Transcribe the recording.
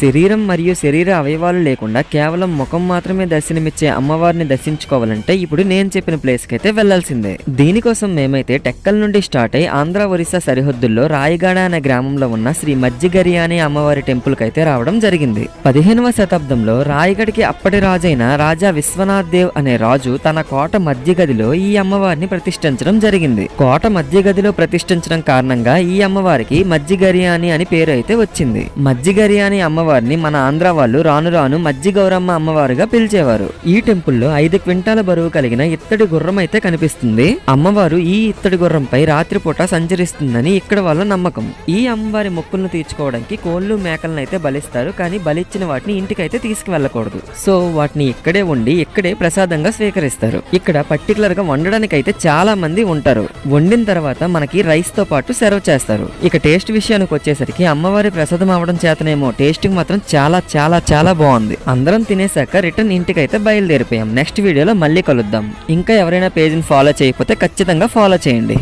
శరీరం మరియు శరీర అవయవాలు లేకుండా కేవలం ముఖం మాత్రమే దర్శనమిచ్చే అమ్మవారిని దర్శించుకోవాలంటే ఇప్పుడు నేను చెప్పిన ప్లేస్కి అయితే వెళ్ళాల్సిందే దీనికోసం మేమైతే టెక్కల్ నుండి స్టార్ట్ అయి ఆంధ్ర ఒరిస్సా సరిహద్దుల్లో రాయగాడ అనే గ్రామంలో ఉన్న శ్రీ మజ్జిగరి అనే అమ్మవారి టెంపుల్ కైతే అయితే రావడం జరిగింది. పదిహేనవ శతాబ్దంలో రాయగడికి అప్పటి రాజైన రాజా విశ్వనాథ్ దేవ్ అనే రాజు తన కోట మధ్య గదిలో ఈ అమ్మవారిని ప్రతిష్ఠించడం జరిగింది. కోట మధ్య గదిలో ప్రతిష్ఠించడం కారణంగా ఈ అమ్మవారికి మజ్జిగరియాని అని పేరు అయితే వచ్చింది. మజ్జిగరియాని అమ్మవారిని మన ఆంధ్ర వాళ్ళు రాను రాను మజ్జి గౌరమ్మ అమ్మవారుగా పిలిచేవారు. ఈ టెంపుల్లో ఐదు క్వింటాల బరువు కలిగిన ఇత్తడి గుర్రం అయితే కనిపిస్తుంది. అమ్మవారు ఈ ఇత్తడి గుర్రంపై రాత్రిపూట సంచరిస్తుందని ఇక్కడ వాళ్ళ నమ్మకం. ఈ అమ్మవారి మొక్కులను తీర్చుకోవడానికి కోళ్ళు మేకలను అయితే బలిస్తారు కానీ బలిచ్చిన వాటిని ఇంటికైతే తీసుకువెళ్ళకూడదు. సో వాటిని ఇక్కడే వండి ఇక్కడే ప్రసాదంగా స్వీకరిస్తారు. ఇక్కడ పర్టికులర్గా వండడానికి అయితే చాలా మంది ఉంటారు. వండిన తర్వాత మనకి రైస్తో పాటు సర్వ్ చేస్తారు. ఇక టేస్ట్ విషయానికి వచ్చేసరికి అమ్మవారి ప్రసాదం అవడం చేతనేమో టేస్టింగ్ మాత్రం చాలా చాలా చాలా బాగుంది. అందరం తినేశాక రిటర్న్ ఇంటికైతే బయలుదేరిపోయాం. నెక్స్ట్ వీడియోలో మళ్ళీ కలుద్దాం. ఇంకా ఎవరైనా పేజ్ని ఫాలో చేయకపోతే ఖచ్చితంగా ఫాలో చేయండి.